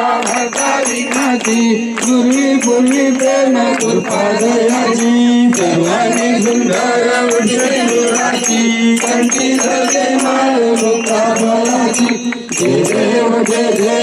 करता भरता पूर्वी पूर्वी प्रेम कृपा दयाची सर्वांनी सुंदर उठे दुराची कंठी धरले माळ मुक्ता फळाची जय देव जय जय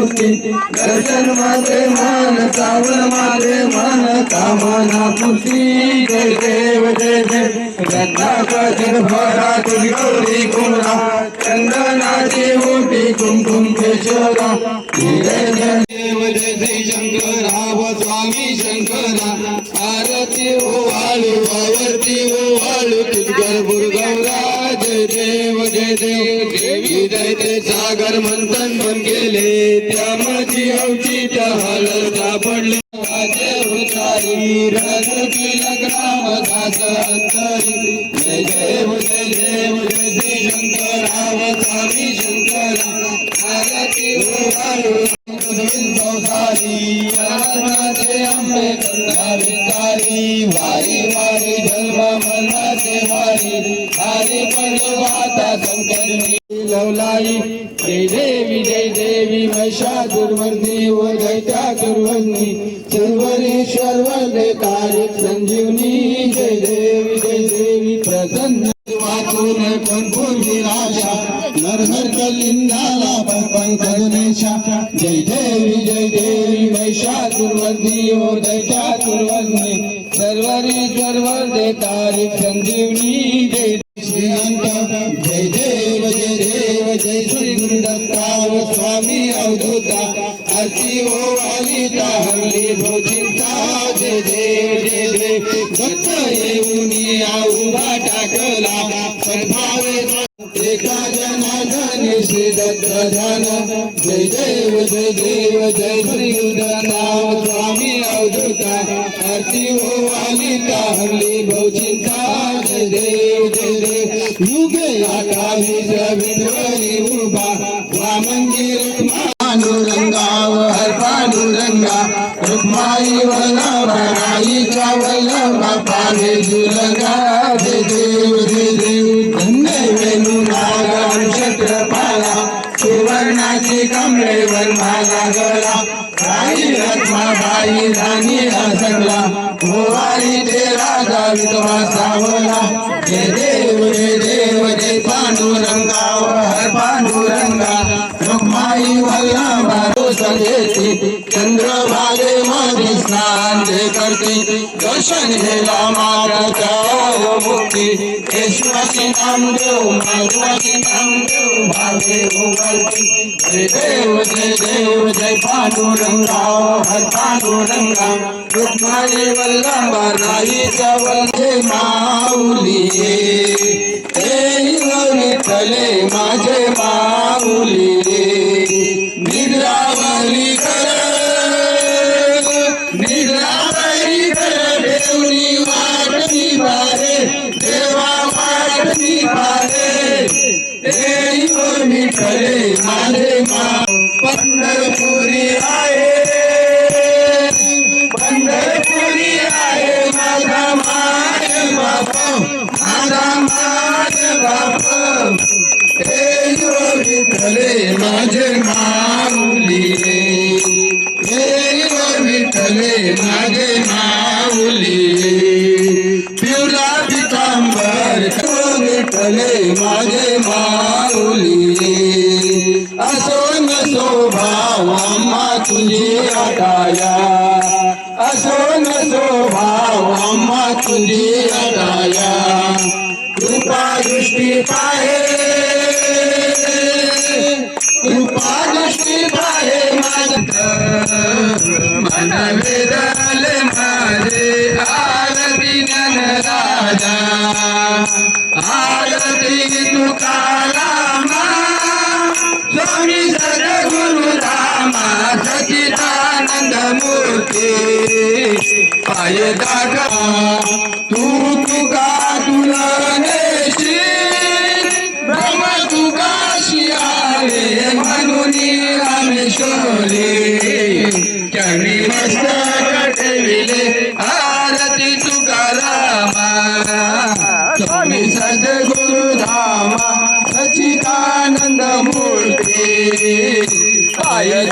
मंगल मूर्ती. दर्शन माझे मान चावल माझे मान कामना पुती. जय देव जय जय रत्नाचा भरा गौरी कुमरा चंदनाची मोठी कुमकुम केशरा. जय जय देव जय जय शंकरा. स्वामी शंकरा. आरती हो, ओ आळू आवर्ती हो, ओ आळू तुझ गर्भुर गौरा देव जय देव देवी जय सागर मंथन पण केले. त्या माझी अवची हलता सापडले. राजे उचारी रस केला ग्राम दास अंतरी. जय देव जय देव जय जय शंकरा स्वामी शंकरा. आरती वारी जन्म हरे पंचवाता संकरणी लवलाई। जय देवी जय देवी महिषा दुर्वर्णी व दैत्या दुर्वर्णी सर्वरेश्वर वंदे तारिक संजीवनी। जय देवी जय देवी प्रसन्न। वाचून कंपूर राजा नरहर कलिंगाला पंकज गणेशा जय देवी जय देवी महिषा दुर्वंदी ओ दैत्या सर्वरी सर्व वंदे तारिक संजीवनी जय श्रीअंत जय जय देव जय देव जय श्री गुरुनाम स्वामी अवधुता. आरती हो वालिता हल्ली भौचिंता जय देव जय देव. युगे आकाली विठ्वरी उभा वामंगी पांडुरंगाव हर पांडुरंगा रुक्माई वल्लभाईच्या वल्लभा पाले जुलगा जय देव सुवर्णाची कमळेवर राणी गोवारी ते राजा विधवा सावला देव देव पांडुरंगा. हर पांडुरंगा. रुक्माई वल्लभा चंद्रभागे मध्ये स्नान करते. दर्शन घेला माता मुक्ती. केशवाची नाम देव नाम देव जय देव जय देव जय पांडुरंगा हर पांडुरंगा रुक्माई वल्लभा राईच्या वल्ले माऊली हे विठ्ठले माझे माऊली निद्रावली कर निद्रावली कर देवनी वाट निभारे देवा वाट निभारे देव विठ्ठले विठ्ठले माझे माऊली हे विठले माझे माऊली पिवला पितांबर विठले माझे माऊली असो नसो भाव तुझी अटाया असो नसो भावा पाय दागा तू तुका तुला नेशी ब्रह्म तुका शियाले म्हणून रामेश्वरे चरणी मस्तक ठेविले आरती तुकारामा. स्वामी सद्गुरु धामा सचिदानंद मूर्ती. पाय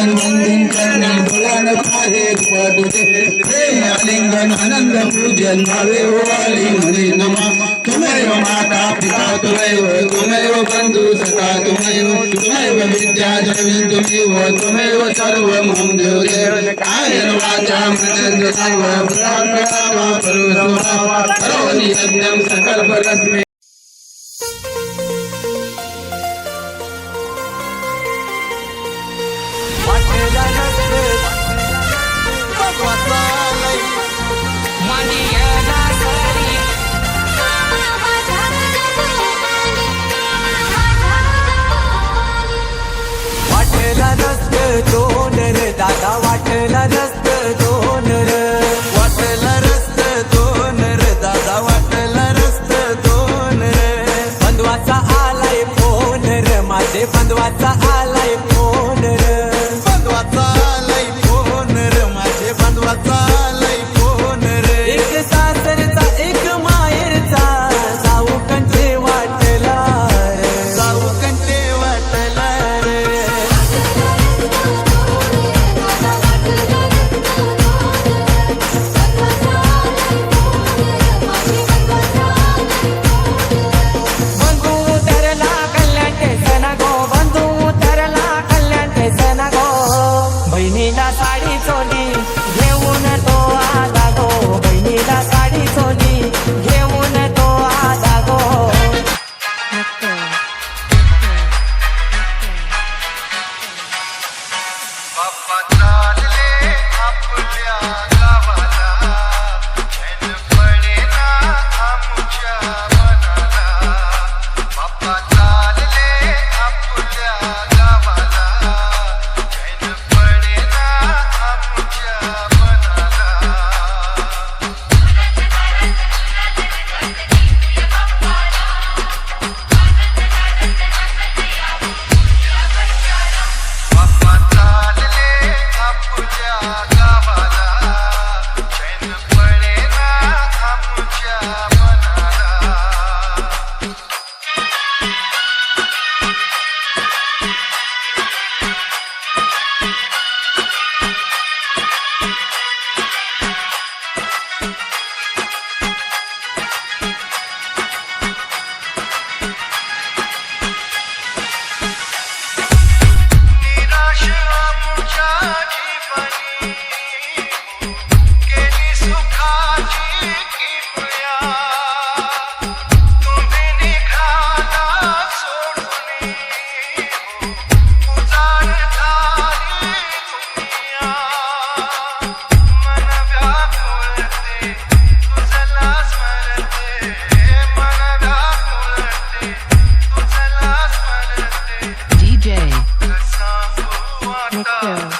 हलिंग वंदन करणे पाहे प्रेम आलिंगन आनंद पूजन भावे ओवाळी म्हणे नमा माता पिता तुमेव तुम्हें बंधु सखा तुम्हें तुम्हें विद्या द्रवी तुम्हें तुमेव सर्व मम देव कायन वाचा मनंद सर्व प्रार्थना परोसवा सर्व नियम सकल परस्मे वाटेला नसते दोन रे दादा वाटेला नसते दोन रे वाटेला रस्ते दोन रे दादा वाटेला रस्ते दोन रे. बंधवाचा आलाय फोन रे माझे बंधवाचा आलाय बाप्पा चालले आपल्या DJ. Let's go.